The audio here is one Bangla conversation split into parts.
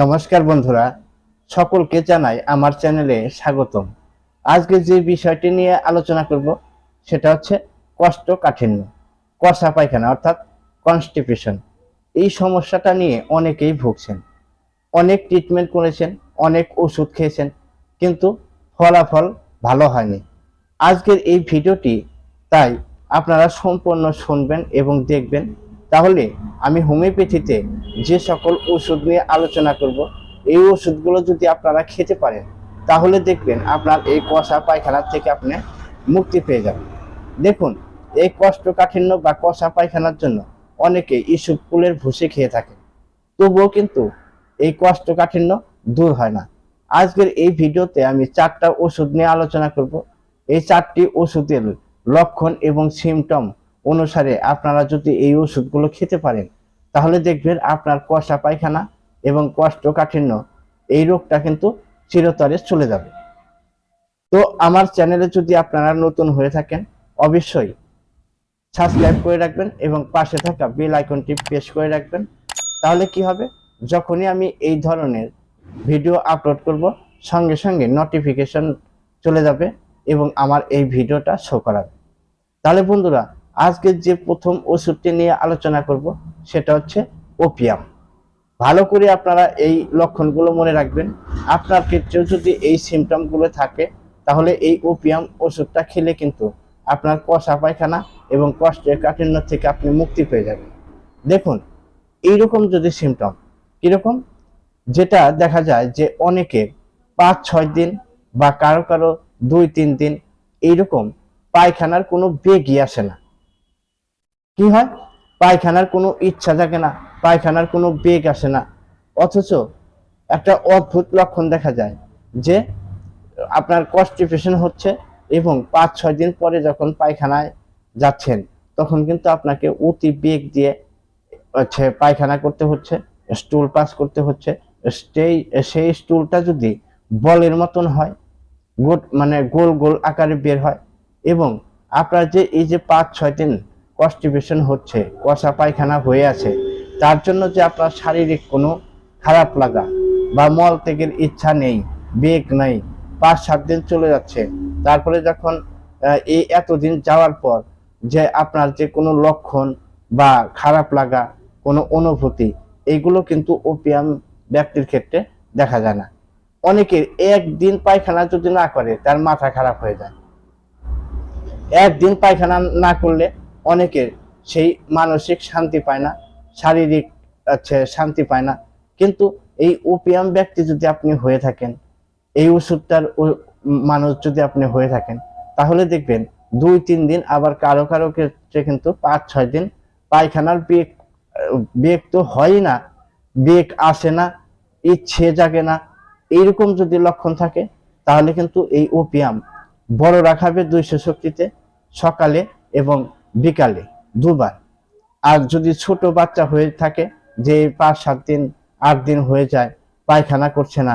নমস্কার বন্ধুরা, সকলকে জানাই আমার চ্যানেলে স্বাগতম। আজকে যে বিষয়টি নিয়ে আলোচনা করব, সেটা হচ্ছে কোষ্ঠকাঠিন্য কষা পায়খানা অর্থাৎ কনস্টিপেশন এই সমস্যাটা নিয়ে অনেকেই ভুগছেন। অনেক ট্রিটমেন্ট করেছেন, অনেক ওষুধ খেয়েছেন, কিন্তু ফলাফল ভালো হয়নি। আজকের এই ভিডিওটি, তাই আপনারা সম্পূর্ণ শুনবেন এবং দেখবেন তাহলে আমি হোমিওপ্যাথিতে যে সকল ওষুধ নিয়ে আলোচনা করব, এই ওষুধগুলো যদি আপনারা খেতে পারেন, তাহলে দেখবেন আপনার এই কষা পায়খানার থেকে আপনি মুক্তি পেয়ে যাবেন। দেখুন, এই কষ্টকাঠিন্য বা কষা পায়খানার জন্য অনেকে ইসুপ ফুলের ভুসি খেয়ে থাকে। তবুও কিন্তু এই কষ্টকাঠিন্য দূর হয় না। আজকের এই ভিডিওতে আমি চারটা ওষুধ নিয়ে আলোচনা করব। এই চারটি ওষুধের লক্ষণ এবং সিমটম অনুসারে আপনারা যদি এই ওষুধগুলো খেতে পারেন, তাহলে দেখবেন আপনার কষা পায়খানা এবং কষ্টকাঠিন্য এই রোগটা কিন্তু চিরতরে চলে যাবে। তো আমার চ্যানেলে যদি আপনারা নতুন হয়ে থাকেন, অবশ্যই সাবস্ক্রাইব করে রাখবেন এবং পাশে থাকা বেল আইকনটি প্রেস করে রাখবেন। তাহলে কি হবে? যখনই আমি এই ধরনের ভিডিও আপলোড করব, সঙ্গে সঙ্গে নোটিফিকেশন চলে যাবে এবং আমার এই ভিডিওটা শো করাবে। তাহলে বন্ধুরা আজকে যে প্রথম ওষুধটি নিয়ে আলোচনা করব, সেটা হচ্ছে ওপিয়াম ভালো করে আপনারা এই লক্ষণগুলো মনে রাখবেন। আপনার ক্ষেত্রেও যদি এই সিমটমগুলো থাকে, তাহলে এই ওপিয়াম ওষুধটা খেলে কিন্তু আপনার কষা পায়খানা এবং কষ্টের কাঠিন্য থেকে আপনি মুক্তি পেয়ে যাবেন। দেখুন, এইরকম যদি সিমটম কীরকম? যেটা দেখা যায় যে অনেকের পাঁচ ছয় দিন বা কারও কারও দুই তিন দিন এইরকম পায়খানার কোনো বেগই আসে না। কি হয়? পায়খানার কোনো ইচ্ছা থাকে না, পায়খানার কোনো বেগ আসে না। অথচ একটা অদ্ভুত লক্ষণ দেখা যায় যে আপনার কনস্টিপেশন হচ্ছে এবং পাঁচ ছয় দিন পরে যখন পায়খানায় যাচ্ছেন, তখন কিন্তু আপনাকে অতি বেগ দিয়ে হচ্ছে পায়খানা করতে হচ্ছে স্টুল পাস করতে হচ্ছে। সেই সেই স্টুলটা যদি বলের মতন হয়, গোট মানে গোল গোল আকারে বের হয় এবং আপনার যে, এই যে পাঁচ ছয় দিন কনস্টিপেশন হচ্ছে কষা পায়খানা হয়ে আছে। তার জন্য যে আপনার শারীরিক কোনো খারাপ লাগা বা মল ত্যাগের ইচ্ছা নেই বেগ নেই, পাঁচ, সাত দিন চলে যাচ্ছে, তারপরে যখন এই এতদিন যাওয়ার পর যে আপনার যে কোনো লক্ষণ বা খারাপ লাগা, কোনো অনুভূতি এইগুলো কিন্তু ওপিয়াম ব্যক্তির ক্ষেত্রে দেখা যায় না। অনেকের একদিন পায়খানা যদি না করে, তার মাথা খারাপ হয়ে যায়। একদিন পায়খানা না করলে অনেকের সেই মানসিক শান্তি পায় না, শারীরিক আছে শান্তি পায় না। কিন্তু এই ওপিয়াম ব্যক্তি যদি আপনি হয়ে থাকেন, এই ওষুধটার মানুষ যদি আপনি হয়ে থাকেন, তাহলে দেখবেন দুই, তিন দিন আবার কারও কারও ক্ষেত্রে কিন্তু পাঁচ, ছয় দিন পায়খানার বেগ বেগ তো হয় না, বেগ আসে না, ইচ্ছে জাগে না এইরকম যদি লক্ষণ থাকে, তাহলে কিন্তু এই ওপিয়াম বড় রাখাবে দুইশো শক্তিতে সকালে এবং বিকালে, দুবার। আর যদি ছোট বাচ্চা হয়ে থাকে যে পাঁচ, সাত দিন, আট দিন হয়ে যায়, পায়খানা করছে না,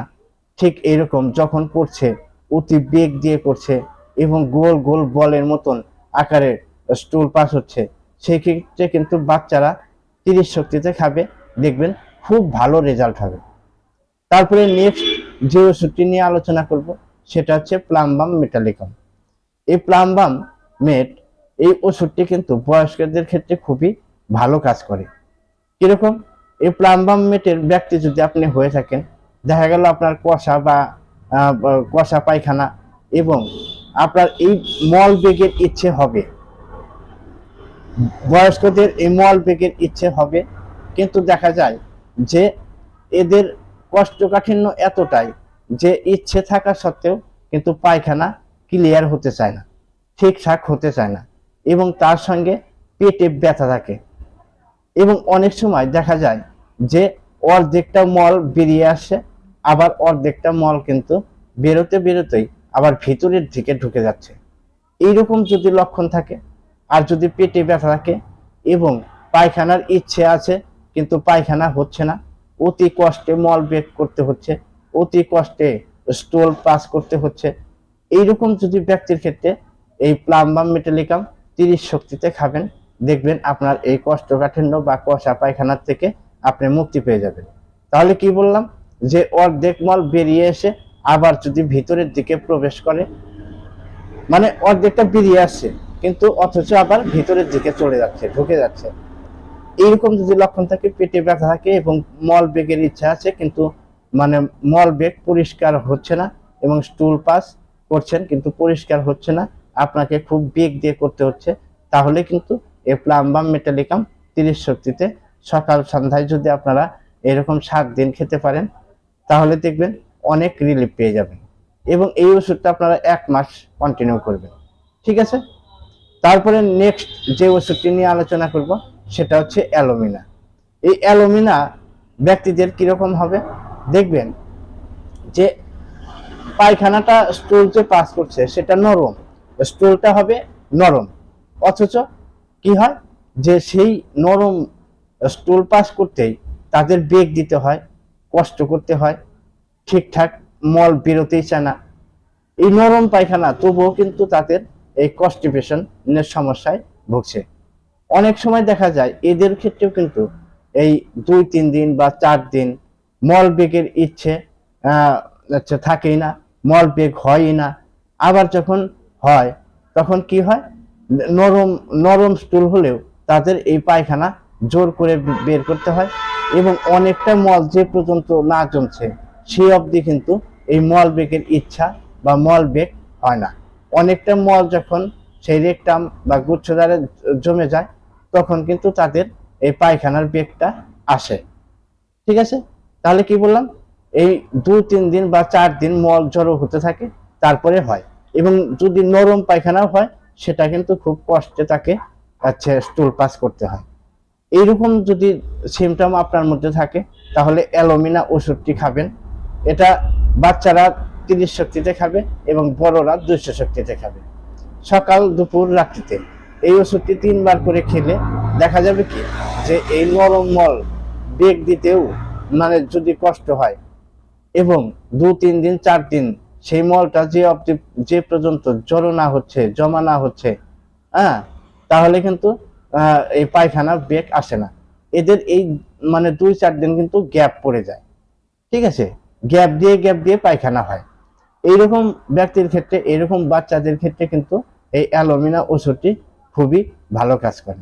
ঠিক এরকম যখন করছে, অতি বেগ দিয়ে করছে এবং গোল গোল বলের মতন আকারে স্টুল পাস হচ্ছে সেই ক্ষেত্রে কিন্তু বাচ্চারা তিরিশ শক্তিতে খাবে, দেখবেন খুব ভালো রেজাল্ট হবে। তারপরে নেক্সট যে ওষুধটি নিয়ে আলোচনা করব, সেটা হচ্ছে প্লাম্বাম মেটালিকম। এই প্লাম্বাম মেট এই ওষুধটি কিন্তু বয়স্কদের ক্ষেত্রে খুবই ভালো কাজ করে। কীরকম? এই প্লাম্বাম মেটের ব্যক্তি যদি আপনি হয়ে থাকেন, দেখা গেল আপনার কষা বা কষা পায়খানা এবং আপনার এই মল বেগের ইচ্ছে হবে। বয়স্কদের এই মল বেগের ইচ্ছে হবে, কিন্তু দেখা যায় যে এদের কষ্টকাঠিন্য এতটাই যে ইচ্ছে থাকা সত্ত্বেও কিন্তু পায়খানা ক্লিয়ার হতে চায় না, ঠিকঠাক হতে চায় না। এবং তার সঙ্গে পেটে ব্যথা থাকে। এবং অনেক সময় দেখা যায় যে অর্ধেকটা মল বেরিয়ে আসে, আবার অর্ধেকটা মল কিন্তু বেরোতে বেরোতেই আবার ভিতরের দিকে ঢুকে যাচ্ছে। এইরকম যদি লক্ষণ থাকে, আর যদি পেটে ব্যথা থাকে এবং পায়খানার ইচ্ছে আছে, কিন্তু পায়খানা হচ্ছে না, অতি কষ্টে মল বের করতে হচ্ছে, অতি কষ্টে স্টোল পাস করতে হচ্ছে, এইরকম যদি ব্যক্তির ক্ষেত্রে এই প্লাম্বাম মেটালিকাম তিরিশ শক্তিতে খাবেন। দেখবেন আপনার এই কষ্টকাঠিন্য বা কষা পায়খানার থেকে আপনি মুক্তি পেয়ে যাবেন। তাহলে কি বললাম? যে অর্ধেক মল বেরিয়ে এসে আবার যদি ভিতরের দিকে প্রবেশ করে মানে অর্ধেকটা বেরিয়ে আসছে কিন্তু অথচ আবার ভিতরের দিকে চলে যাচ্ছে, ঢুকে যাচ্ছে। এইরকম যদি লক্ষণ থাকে, পেটে ব্যথা থাকে এবং মল বেগের ইচ্ছা আছে, কিন্তু মানে মল বেগ পরিষ্কার হচ্ছে না এবং স্টুল পাস করছেন, কিন্তু পরিষ্কার হচ্ছে না আপনাকে খুব বেগ দিয়ে করতে হচ্ছে, তাহলে কিন্তু এই প্লাম্বাম মেটালিকাম তিরিশ শক্তিতে সকাল সন্ধ্যায় যদি আপনারা এরকম সাত দিন খেতে পারেন, তাহলে দেখবেন অনেক রিলিফ পেয়ে যাবেন। এবং এই ওষুধটা আপনারা এক মাস কন্টিনিউ করবেন। ঠিক আছে? তারপরে নেক্সট যে ওষুধটি নিয়ে আলোচনা করব, সেটা হচ্ছে অ্যালোমিনা। এই অ্যালোমিনা ব্যক্তিদের কীরকম হবে? দেখবেন যে পায়খানাটা স্টুল যে পাস করছে, সেটা নরম। স্টুলটা হবে নরম। অথচ কি হয়? যে সেই নরম স্টুল পাস করতেই তাদের বেগ দিতে হয়, কষ্ট করতে হয়, ঠিকঠাক মল বেরোতেই চায় না। এই নরম পায়খানা তবুও কিন্তু তাদের এই কনস্টিপেশনের সমস্যায় ভুগছে। অনেক সময় দেখা যায় এদের ক্ষেত্রেও কিন্তু এই দুই, তিন দিন বা চার দিন মল বেগের ইচ্ছে আচ্ছা থাকেই না, মল বেগ হয়ই না। আবার যখন হয়, তখন কি হয়? নরম নরম স্টুল হলেও তাদের এই পায়খানা জোর করে বের করতে হয় এবং অনেকটা মল যে পর্যন্ত না জমছে সেই অবধি কিন্তু এই মল বেগের ইচ্ছা বা মল বেগ হয় না। অনেকটা মল যখন সেই রেকটাম বা গুচ্ছদারে জমে যায়, তখন কিন্তু তাদের এই পায়খানার বেগটা আসে। ঠিক আছে? তাহলে কি বললাম? এই দু তিন দিন বা চার দিন মল জড়ো হতে থাকে, তারপরে হয়। এবং যদি নরম পায়খানাও হয়, সেটা কিন্তু খুব কষ্টে তাকে আচ্ছা স্টুল পাস করতে হয়। এইরকম যদি সিমটম আপনার মধ্যে থাকে, তাহলে অ্যালোমিনা ওষুধটি খাবেন। এটা বাচ্চারা তিরিশ শক্তিতে খাবে এবং বড়রা দুইশো শক্তিতে খাবে। সকাল, দুপুর, রাত্রিতে। এই ওষুধটি তিনবার করে খেলে দেখা যাবে কি? যে এই নরম মল বেগ দিতেও মানে যদি কষ্ট হয় এবং দু, তিন দিন, চার দিন সেই মলটা যে অবধি যে পর্যন্ত জড়ো না হচ্ছে, জমা না হচ্ছে হ্যাঁ তাহলে কিন্তু এই পায়খানা বেগ আসে না। এদের এই মানে দুই চার দিন কিন্তু গ্যাপ পড়ে যায়। ঠিক আছে? গ্যাপ দিয়ে গ্যাপ দিয়ে পায়খানা হয়। এইরকম ব্যক্তির ক্ষেত্রে এরকম বাচ্চাদের ক্ষেত্রে কিন্তু এই অ্যালোমিনা ওষুধটি খুবই ভালো কাজ করে।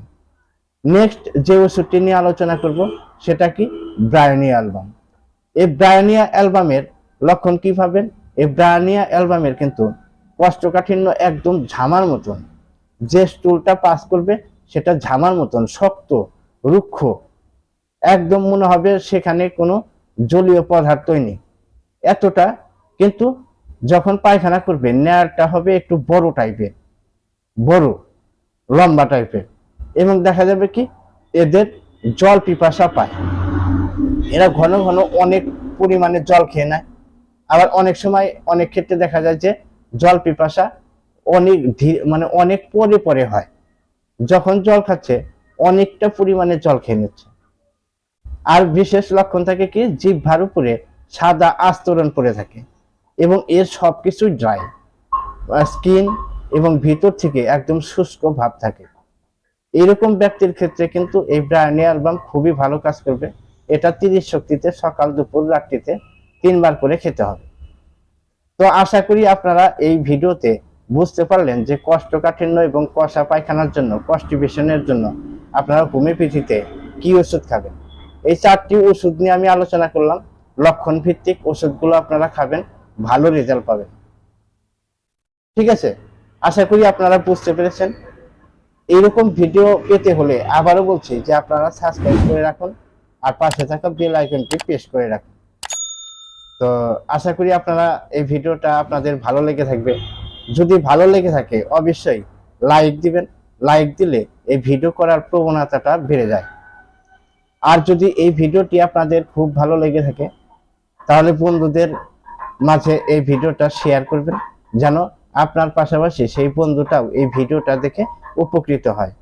নেক্সট যে ওষুধটি নিয়ে আলোচনা করব, সেটা কি ব্রায়নিয়া অ্যালবাম। এই ব্রায়নিয়া অ্যালবামের লক্ষণ কি পাবেন এই ব্রায়নিয়া অ্যালবামের কিন্তু কষ্টকাঠিন্য একদম ঝামার মতন। যে স্টুলটা পাস করবে, সেটা ঝামার মতন, শক্ত, রুক্ষ। একদম মনে হবে সেখানে কোনো জলীয় পদার্থই নেই। এতটা কিন্তু যখন পায়খানা করবে, নেয়ারটা হবে একটু বড় টাইপের বড়, লম্বা টাইপের এবং দেখা যাবে কি, এদের জল পিপাসা পায়। এরা ঘন ঘন অনেক পরিমাণে জল খেয়ে নেয়। আবার অনেক সময় অনেক ক্ষেত্রে দেখা যায় যে জল পিপাসা অনেক মানে অনেক পরে পরে হয়। যখন জল খাচ্ছে, অনেকটা পরিমাণে জল খেয়ে নিচ্ছে। আর বিশেষ লক্ষণ থাকে কি, জিহ্বার উপরে সাদা আস্তরণ পড়ে থাকে এবং এর সব সবকিছু ড্রাই। স্কিন এবং ভিতর থেকে একদম শুষ্ক ভাব থাকে। এরকম ব্যক্তির ক্ষেত্রে কিন্তু এই ব্রায়নি অ্যালবাম খুবই ভালো কাজ করবে। এটা তিরিশ শক্তিতে সকাল দুপুর রাত্রিতে তিনবার করে খেতে হবে। তো আশা করি আপনারা এই ভিডিওতে বুঝতে পারলেন যে কোষ্ঠকাঠিন্য এবং কষা পায়খানার জন্য কস্টিবেশনের জন্য আপনারা হোমিওপ্যাথিতে কি ওষুধ খাবেন? এই চারটি ওষুধ নিয়ে আমি আলোচনা করলাম। লক্ষণ ভিত্তিক ওষুধগুলো আপনারা খাবেন, ভালো রেজাল্ট পাবেন। ঠিক আছে? আশা করি আপনারা বুঝতে পেরেছেন। এইরকম ভিডিও পেতে হলে আবারও বলছি যে আপনারা সাবস্ক্রাইব করে রাখুন আর পাশে থাকা বেল আইকনটি প্রেস করে রাখুন। তো আশা করি আপনারা এই ভিডিওটা আপনাদের ভালো লেগে থাকবে। যদি ভালো লেগে থাকে, অবশ্যই লাইক দিবেন। লাইক দিলে এই ভিডিও করার প্রবণতাটা বেড়ে যায়। আর যদি এই ভিডিওটি আপনাদের খুব ভালো লেগে থাকে, তাহলে বন্ধুদের মাঝে এই ভিডিওটা শেয়ার করবেন, যেন আপনার পাশাপাশি সেই বন্ধুটাও এই ভিডিওটা দেখে উপকৃত হয়।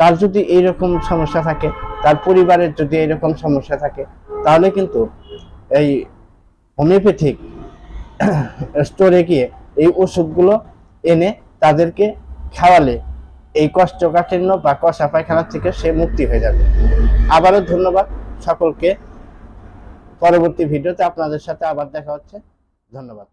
তার যদি এইরকম সমস্যা থাকে, তার পরিবারের যদি এরকম সমস্যা থাকে, তাহলে কিন্তু এই হোমিওপ্যাথিক স্টোরে গিয়ে এই ওষুধগুলো এনে তাদেরকে খাওয়ালে এই কষ্টকাঠিন্য বা কষা পায়খানা থেকে সে মুক্তি হয়ে যাবে। আবারও ধন্যবাদ সকলকে। পরবর্তী ভিডিওতে আপনাদের সাথে আবার দেখা হচ্ছে। ধন্যবাদ।